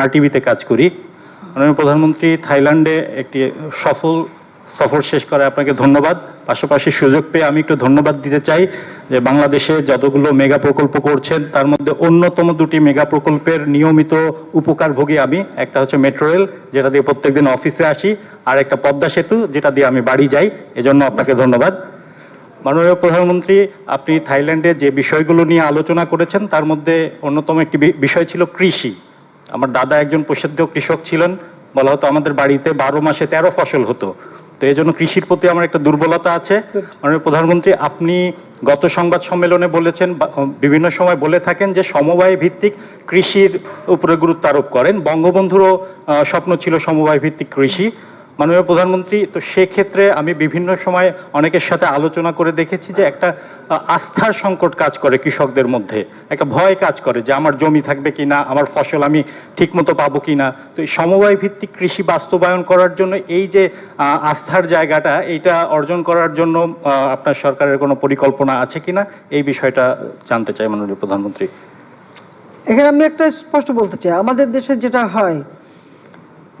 আরটিভিতে কাজ করি। মাননীয় প্রধানমন্ত্রী, থাইল্যান্ডে একটি সফল, সফর শেষ করে আপনাকে ধন্যবাদ। পাশাপাশি সুযোগ পেয়ে আমি একটু ধন্যবাদ দিতে চাই যে বাংলাদেশে যতগুলো মেগা প্রকল্প করছেন, তার মধ্যে অন্যতম দুটি মেগা প্রকল্পের নিয়মিত উপকারভোগী আমি। একটা হচ্ছে মেট্রো রেল, যেটা দিয়ে প্রত্যেকদিন অফিসে আসি, আর একটা পদ্মা সেতু, যেটা দিয়ে আমি বাড়ি যাই। এজন্য আপনাকে ধন্যবাদ। মাননীয় প্রধানমন্ত্রী, আপনি থাইল্যান্ডে যে বিষয়গুলো নিয়ে আলোচনা করেছেন, তার মধ্যে অন্যতম একটি বিষয় ছিল কৃষি। আমার দাদা একজন প্রসিদ্ধ কৃষক ছিলেন। বলা হতো আমাদের বাড়িতে বারো মাসে তেরো ফসল হতো। তো এই জন্য কৃষির প্রতি আমার একটা দুর্বলতা আছে। মাননীয় প্রধানমন্ত্রী, আপনি গত সংবাদ সম্মেলনে বলেছেন বিভিন্ন সময় বলে থাকেন যে সমবায় ভিত্তিক কৃষির উপরে গুরুত্ব আরোপ করেন। বঙ্গবন্ধুরও স্বপ্ন ছিল সমবায় ভিত্তিক কৃষি। মাননীয় প্রধানমন্ত্রী, তো সেক্ষেত্রে আমি বিভিন্ন সময় অনেকের সাথে আলোচনা করে দেখেছি যে একটা আস্থার সংকট কাজ করে কৃষকদের মধ্যে। একটা ভয় কাজ করে যে আমার জমি থাকবে কিনা, আমার ফসল আমি ঠিকমতো পাবো কিনা। তো এই সমবায় ভিত্তিক কৃষি বাস্তবায়ন করার জন্য এই যে আস্থার জায়গাটা, এইটা অর্জন করার জন্য আপনার সরকারের কোনো পরিকল্পনা আছে কিনা, এই বিষয়টা জানতে চাই মাননীয় প্রধানমন্ত্রী। এখানে আমি একটা স্পষ্ট বলতে চাই। আমাদের দেশে যেটা হয়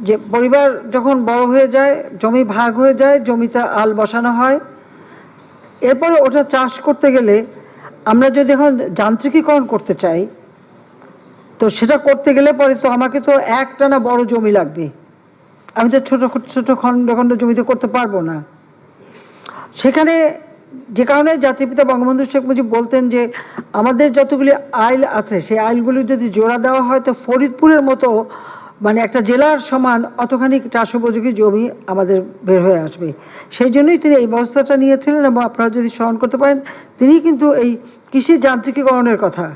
যে পরিবার যখন বড় হয়ে যায়, জমি ভাগ হয়ে যায়, জমিতে আল বসানো হয়, এরপরে ওটা চাষ করতে গেলে আমরা যদি এখন যান্ত্রিকীকরণ করতে চাই, তো সেটা করতে গেলে পরে তো আমাকে তো একটানা বড় জমি লাগবে। আমি তো ছোটো ছোটো খণ্ড খণ্ড জমিতে করতে পারব না। সেখানে যে কারণে জাতিপিতা বঙ্গবন্ধু শেখ মুজিব বলতেন যে, আমাদের যতগুলি আইল আছে, সেই আইলগুলি যদি জোড়া দেওয়া হয়, তো ফরিদপুরের মতো মানে একটা জেলার সমান অতখানি চাষোপযোগী জমি আমাদের বের হয়ে আসবে। সেই জন্যই তিনি এই ব্যবস্থাটা নিয়েছিলেন এবং আপনারা যদি স্মরণ করতে পারেন, তিনি কিন্তু এই কৃষি যান্ত্রিকীকরণের কথা,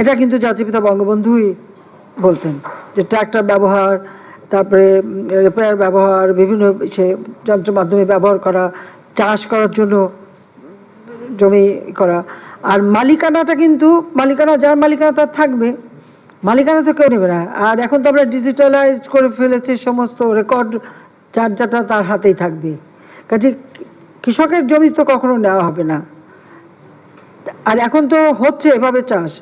এটা কিন্তু জাতিপিতা বঙ্গবন্ধুই বলতেন যে ট্র্যাক্টর ব্যবহার, তারপরে রিপেয়ার ব্যবহার, বিভিন্ন সে যন্ত্র মাধ্যমে ব্যবহার করা, চাষ করার জন্য জমি করা। আর মালিকানাটা কিন্তু, মালিকানা, যার মালিকানা তার থাকবে মালিকানা তো কেউ নেবে না। আর এখন তো আমরা ডিজিটালাইজ করে ফেলেছি, সমস্ত রেকর্ড যার যাটা তার হাতেই থাকবে। কাজে কৃষকের জমি তো কখনো নেওয়া হবে না। আর এখন তো হচ্ছে এভাবে চাষ।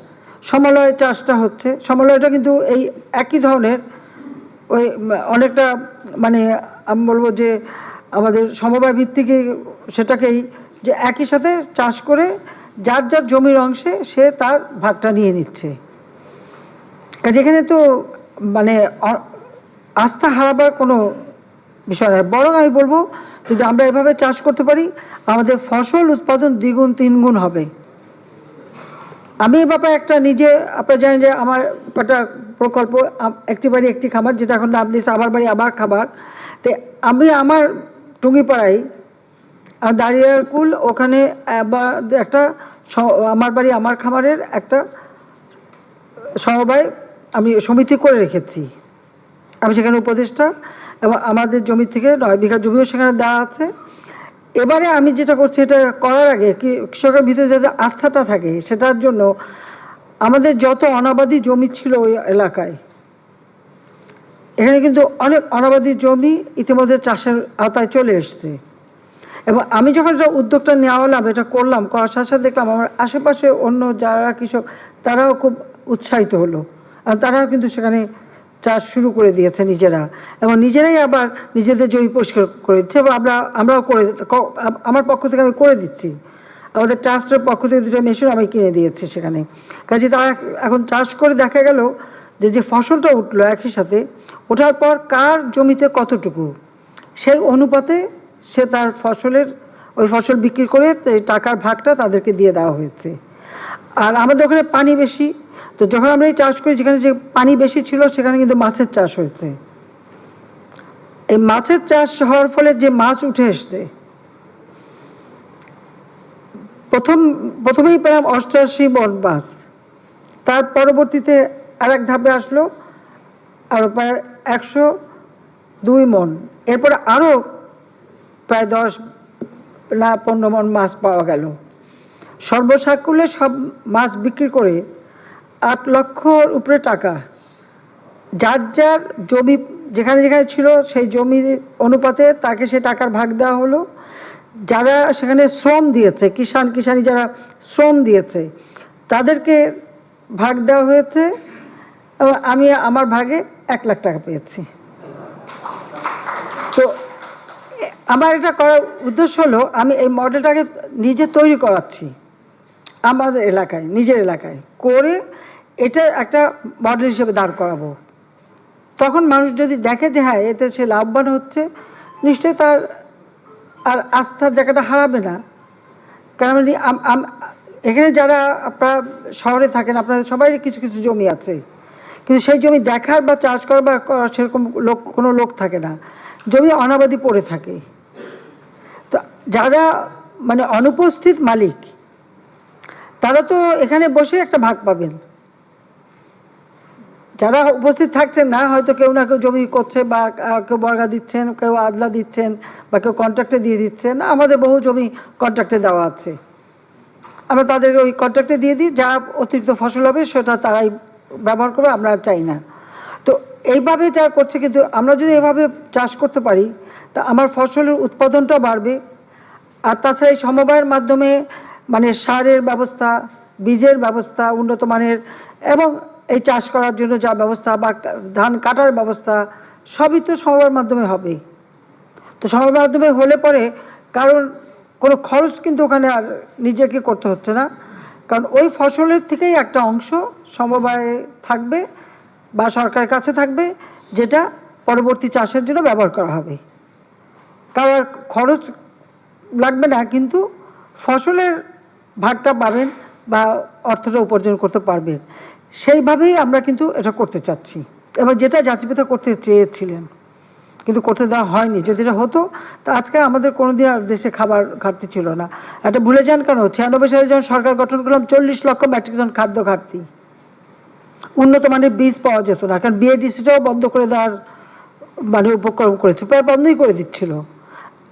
সমলয় চাষটা হচ্ছে। সমলয়টা কিন্তু এই একই ধরনের, ওই অনেকটা মানে আমি বলব যে আমাদের সমবায় ভিত্তিকে সেটাকেই যে একই সাথে চাষ করে যার যার জমির অংশে সে তার ভাগটা নিয়ে নিচ্ছে। কাজে এখানে তো মানে আস্থা হারাবার কোনো বিষয় নয়। বরং আমি বলব, যদি আমরা এভাবে চাষ করতে পারি, আমাদের ফসল উৎপাদন দ্বিগুণ, তিনগুণ হবে। আমি এ ব্যাপারে একটা নিজে, আপনারা জানেন যে আমার একটা প্রকল্প একটি বাড়ি, একটি খাবার যেটা এখন নাম দিয়েছে আমার বাড়ি, আমার খাবার তো আমি আমার টুঙ্গিপাড়ায় দাঁড়িয়ার কুল ওখানে একটা আমার বাড়ি, আমার খামারের একটা সমবায় আমি সমিতি করে রেখেছি। আমি সেখানে উপদেষ্টা এবং আমাদের জমি থেকে নয় বিঘা জমিও সেখানে দেওয়া আছে। এবারে আমি যেটা করছি, এটা করার আগে কৃষকের ভিতরে যাতে আস্থাটা থাকে, সেটার জন্য আমাদের যত অনাবাদি জমি ছিল ওই এলাকায়, এখানে কিন্তু অনেক অনাবাদি জমি ইতিমধ্যে চাষের আওতায় চলে এসছে। এবং আমি যখন এটা উদ্যোগটা নেওয়া হলাম এটা করলাম, করার সাথে সাথে দেখলাম আমার আশেপাশে অন্য যারা কৃষক, তারাও খুব উৎসাহিত হলো। তারাও কিন্তু সেখানে চাষ শুরু করে দিয়েছে নিজেরা। এবং নিজেরাই আবার নিজেদের জমি পরিষ্কার করে দিচ্ছে এবং আমরা, আমরাও করে আমার পক্ষ থেকে আমি করে দিচ্ছি। আমাদের ট্রাস্টের পক্ষ থেকে দুটো মেশিন আমি কিনে দিয়েছি সেখানে। কাজে তারা এখন চাষ করে দেখা গেল যে যে ফসলটা উঠল একই সাথে, ওঠার পর কার জমিতে কতটুকু? সেই অনুপাতে সে তার ফসলের, ওই ফসল বিক্রি করে টাকার ভাগটা তাদেরকে দিয়ে দেওয়া হয়েছে। আর আমাদের ওখানে পানি বেশি তো যখন আমরা এই চাষ করি, যেখানে যে পানি বেশি ছিল, সেখানে কিন্তু মাছের চাষ হয়েছে। এই মাছের চাষ হওয়ার ফলে যে মাছ উঠে এসছে, প্রথম, প্রথমেই পেলাম অষ্টআশি মন মাছ। তার পরবর্তীতে আর এক ধাপে আসলো, আর প্রায় একশো দুই মন। এরপরে আরও প্রায় দশ না পনেরো মন মাছ পাওয়া গেল। সর্বসাকুল্যে সব মাছ বিক্রি করে আট লক্ষর উপরে টাকা। যার যার জমি যেখানে যেখানে ছিল সেই জমি অনুপাতে তাকে সে টাকার ভাগ দেওয়া হলো। যারা সেখানে শ্রম দিয়েছে, কিষাণ কিষানি যারা শ্রম দিয়েছে, তাদেরকে ভাগ দেওয়া হয়েছে। এবং আমি আমার ভাগে এক লাখ টাকা পেয়েছি। তো আমার এটা করার উদ্দেশ্য হলো, আমি এই মডেলটাকে নিজে তৈরি করাচ্ছি। আমাদের এলাকায়, নিজের এলাকায়। করে এটা একটা মডেল হিসেবে দাঁড় করাবো। তখন মানুষ যদি দেখে যে হ্যাঁ এতে সে লাভবান হচ্ছে, নিশ্চয়ই তার আর আস্থার জায়গাটা হারাবে না। কারণ এখানে যারা আপনারা শহরে থাকেন, আপনাদের সবাই কিছু কিছু জমি আছে। কিন্তু সেই জমি দেখার বা চাষ করার বা সেরকম লোক, কোনো লোক থাকে না। জমি অনাবাদি পড়ে থাকে। তো যারা মানে অনুপস্থিত মালিক তারা তো এখানে বসে একটা ভাগ পাবেন। যারা উপস্থিত থাকছেন না, হয়তো কেউ না কেউ জমি করছে বা কেউ বর্গা দিচ্ছেন, কেউ আদলা দিচ্ছেন বা কেউ কন্ট্রাক্টে দিয়ে দিচ্ছেন। আমাদের বহু জমি কন্ট্রাক্টে দেওয়া আছে। আমরা তাদের ওই কন্ট্রাক্টে দিয়ে দিই, যা অতিরিক্ত ফসল হবে সেটা তারাই ব্যবহার করবে, আমরা চাই না। তো এইভাবে যা করছে কিন্তু আমরা যদি এভাবে চাষ করতে পারি, তা আমার ফসলের উৎপাদনটাও বাড়বে। আর তাছাড়া এই সমবায়ের মাধ্যমে মানে সারের ব্যবস্থা, বীজের ব্যবস্থা, উন্নত মানের, এবং এই চাষ করার জন্য যা ব্যবস্থা বা ধান কাটার ব্যবস্থা, সবই তো সমবায়ের মাধ্যমে হবে। তো সমবায়ের মাধ্যমে হলে পরে কারণ কোনো খরচ কিন্তু ওখানে আর নিজেকে করতে হচ্ছে না। কারণ ওই ফসলের থেকেই একটা অংশ সমবায়ে থাকবে বা সরকারের কাছে থাকবে, যেটা পরবর্তী চাষের জন্য ব্যবহার করা হবে। কারণ খরচ লাগবে না, কিন্তু ফসলের ভাগটা পাবেন বা অর্থটা উপার্জন করতে পারবেন। সেইভাবেই আমরা কিন্তু এটা করতে চাচ্ছি। এবার যেটা জাতিপিতা করতে চেয়েছিলেন, কিন্তু করতে দেওয়া হয়নি। যদি এটা হতো, তা আজকে আমাদের কোনোদিন আর দেশে খাবার ঘাটতি ছিল না। এটা ভুলে যান কেন? ছিয়ানব্বই সালে যখন সরকার গঠন করলাম, চল্লিশ লক্ষ মেট্রিক টন খাদ্য ঘাটতি। উন্নত মানের বীজ পাওয়া যেত না, কারণ বিএডিসিটাও বন্ধ করে দেওয়ার মানে উপক্রম করেছে, প্রায় বন্ধই করে দিচ্ছিল।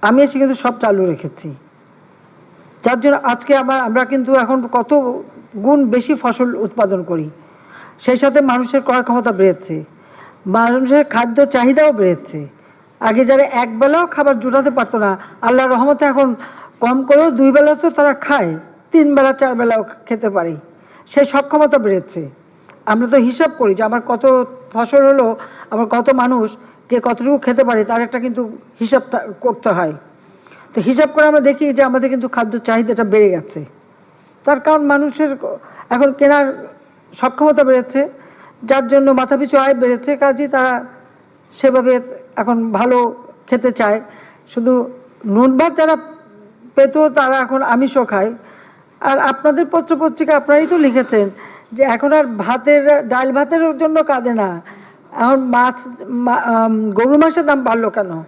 আমি এসে কিন্তু সব চালু রেখেছি। যার জন্য আজকে আমার, আমরা কিন্তু এখন কত গুণ বেশি ফসল উৎপাদন করি। সেই সাথে মানুষের ক্রয় ক্ষমতা বেড়েছে, মানুষের খাদ্য চাহিদাও বেড়েছে। আগে যারা এক বেলাও খাবার জোটাতে পারতো না আল্লাহর রহমতে এখন কম করেও দুই বেলা তো তারা খায়, তিন বেলা, চার বেলাও খেতে পারি। সেই সক্ষমতা বেড়েছে। আমরা তো হিসাব করি যে আমার কত ফসল হলো, আমার কত মানুষ কে কতটুকু খেতে পারে, তার একটা কিন্তু হিসাব করতে হয়। তো হিসাব করে আমরা দেখি যে আমাদের কিন্তু খাদ্য চাহিদাটা বেড়ে গেছে। তার কারণ মানুষের এখন কেনার সক্ষমতা বেড়েছে যার জন্য মাথাপিছু আয় বেড়েছে কাজেই তারা সেভাবে এখন ভালো খেতে চায়। শুধু নুন ভাত যারা পেত তারা এখন আমিষও খায়। আর আপনাদের পত্র পত্রিকা আপনারাই তো লিখেছেন যে এখন আর ভাতের ডাল ভাতের জন্য কাঁদে না। এখন মাছ মা- আম, গরুর মাংসের দাম বাড়লো কেন?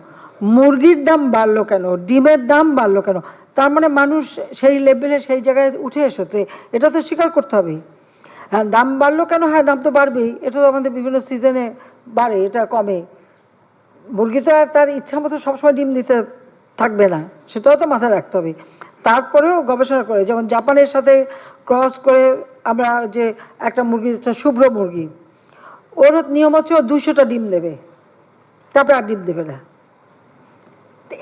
মুরগির দাম বাড়লো কেন? ডিমের দাম বাড়লো কেন? তার মানে মানুষ সেই লেভেলে সেই জায়গায় উঠে এসেছে। এটা তো স্বীকার করতে হবে হ্যাঁ দাম বাড়লো কেন? হ্যাঁ দাম তো বাড়বেই। এটা তো আমাদের বিভিন্ন সিজনে বাড়ে, এটা কমে। মুরগি তো আর তার ইচ্ছা মতো সবসময় ডিম দিতে থাকবে না, সেটাও তো মাথায় রাখতে হবে। তারপরেও গবেষণা করে, যেমন জাপানের সাথে ক্রস করে আমরা যে একটা মুরগি শুভ্র মুরগি, ওর নিয়ম হচ্ছে ও দুশোটা ডিম দেবে। তারপরে আর ডিম দেবে না।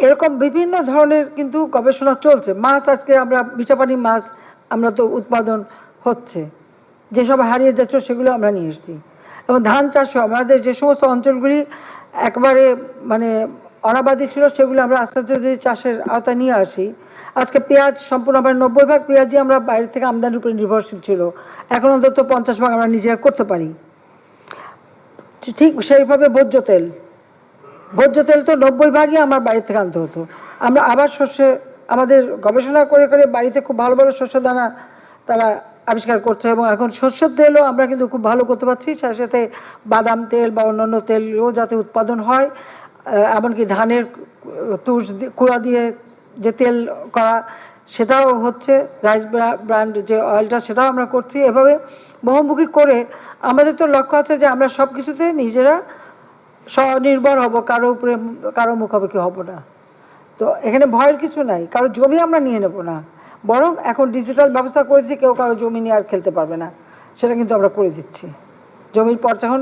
এরকম বিভিন্ন ধরনের কিন্তু গবেষণা চলছে। মাছ আজকে আমরা মিঠাপানি মাছ আমরা তো উৎপাদন হচ্ছে। যেসব হারিয়ে যাচ্ছে সেগুলো আমরা নিয়ে এসেছি। এবং ধান চাষও আমাদের যে সমস্ত অঞ্চলগুলি একবারে মানে অনাবাদি ছিল, সেগুলো আমরা আস্তে আস্তে যদি চাষের আওতায় নিয়ে আসি। আজকে পেঁয়াজ সম্পূর্ণ আমরা নব্বই ভাগ পেঁয়াজই আমরা বাইরে থেকে আমদানির উপরে নির্ভরশীল ছিল। এখন অন্তত পঞ্চাশ ভাগ আমরা নিজেরা করতে পারি। ঠিক সেইভাবে ভোজ্য তেল। ভোজ্য তেল তো নব্বই ভাগই আমার বাড়ি থেকে আনতে হতো। আমরা আবার শস্যে আমাদের গবেষণা করে করে বাড়িতে খুব ভালো ভালো শস্য দানা তারা আবিষ্কার করছে এবং এখন শস্যের তেলও আমরা কিন্তু খুব ভালো করতে পারছি। সাথে সাথে বাদাম তেল বা অন্যান্য তেলও যাতে উৎপাদন হয় এমনকি ধানের তুষ কুড়া দিয়ে যে তেল করা সেটাও হচ্ছে। রাইস ব্র্যান্ড যে অয়েলটা সেটাও আমরা করছি। এভাবে বহুমুখী করে আমাদের তো লক্ষ্য আছে যে আমরা সব কিছুতে নিজেরা স্বনির্ভর হব, কারও উপরে, কারও মুখামুখি হব না। তো এখানে ভয়ের কিছু নাই, কারও জমি আমরা নিয়ে নেব না। বরং এখন ডিজিটাল ব্যবস্থা করেছি, কেউ কারও জমি নিয়ে আর খেলতে পারবে না। সেটা কিন্তু আমরা করে দিচ্ছি। জমির পর যখন